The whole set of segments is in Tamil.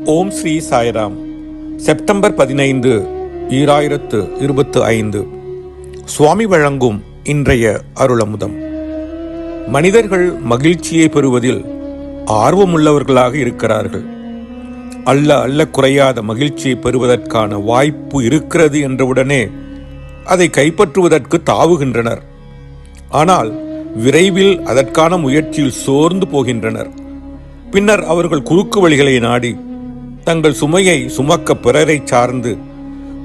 ஓம் ஸ்ரீ சாய்ராம். செப்டம்பர் பதினைந்து ஈராயிரத்து இருபத்து ஐந்து. சுவாமி வழங்கும் இன்றைய அருளமுதம். மனிதர்கள் மகிழ்ச்சியை பெறுவதில் ஆர்வமுள்ளவர்களாக இருக்கிறார்கள். அல்ல அல்ல குறையாத மகிழ்ச்சியை பெறுவதற்கான வாய்ப்பு இருக்கிறது என்றவுடனே அதை கைப்பற்றுவதற்கு தாவுகின்றனர். ஆனால் விரைவில் அதற்கான முயற்சியில் சோர்ந்து போகின்றனர். பின்னர் அவர்கள் குறுக்கு வழிகளை நாடி தங்கள் சுமையை சுமக்க பிறரை சார்ந்து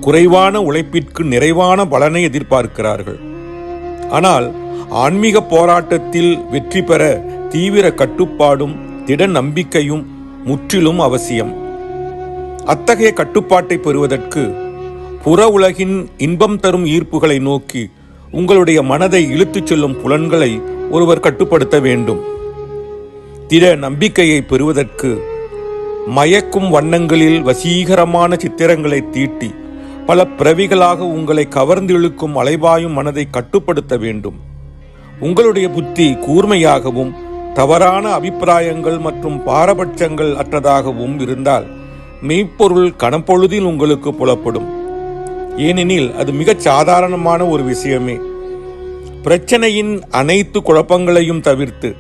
குறைவான உழைப்பிற்கு நிறைவான பலனை எதிர்பார்க்கிறார்கள். ஆனால் ஆன்மீக போராட்டத்தில் வெற்றி பெற தீவிர கட்டுப்பாடும் திட நம்பிக்கையும் முற்றிலும் அவசியம். அத்தகைய கட்டுப்பாட்டை பெறுவதற்கு புற உலகின் இன்பம் தரும் ஈர்ப்புகளை நோக்கி உங்களுடைய மனதை இழுத்துச் செல்லும் புலன்களை ஒருவர் கட்டுப்படுத்த வேண்டும். திட நம்பிக்கையை பெறுவதற்கு மயக்கும் வண்ணங்களில் வசீகரமான சித்திரங்களை தீட்டி பல பிறவிகளாக உங்களை கவர்ந்து இழுக்கும் அலைபாயும் மனதை கட்டுப்படுத்த வேண்டும். உங்களுடைய புத்தி கூர்மையாகவும் தவறான அபிப்பிராயங்கள் மற்றும் பாரபட்சங்கள் அற்றதாகவும் இருந்தால் மெய்ப்பொருள் கணப்பொழுதில் உங்களுக்கு புலப்படும். ஏனெனில் அது மிகச் சாதாரணமான ஒரு விஷயமே. பிரச்சனையின் அனைத்து குழப்பங்களையும் தவிர்த்து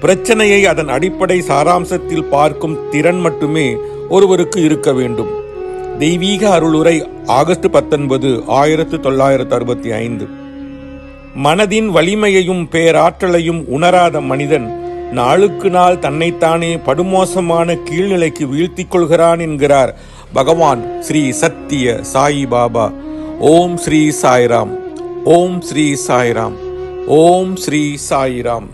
பிரச்சனையை அதன் அடிப்படை சாராம்சத்தில் பார்க்கும் திறன் மட்டுமே ஒருவருக்கு இருக்க வேண்டும். தெய்வீக அருளுரை ஆகஸ்ட் பத்தொன்பது ஆயிரத்து தொள்ளாயிரத்து அறுபத்தி ஐந்து. மனதின் வலிமையையும் பேராற்றலையும் உணராத மனிதன் நாளுக்கு நாள் தன்னைத்தானே படுமோசமான கீழ்நிலைக்கு வீழ்த்திக் கொள்கிறான் என்கிறார் பகவான் ஸ்ரீ சத்திய சாயி பாபா. ஓம் ஸ்ரீ சாய்ராம். ஓம் ஸ்ரீ சாய்ராம். ஓம் ஸ்ரீ சாய்ராம்.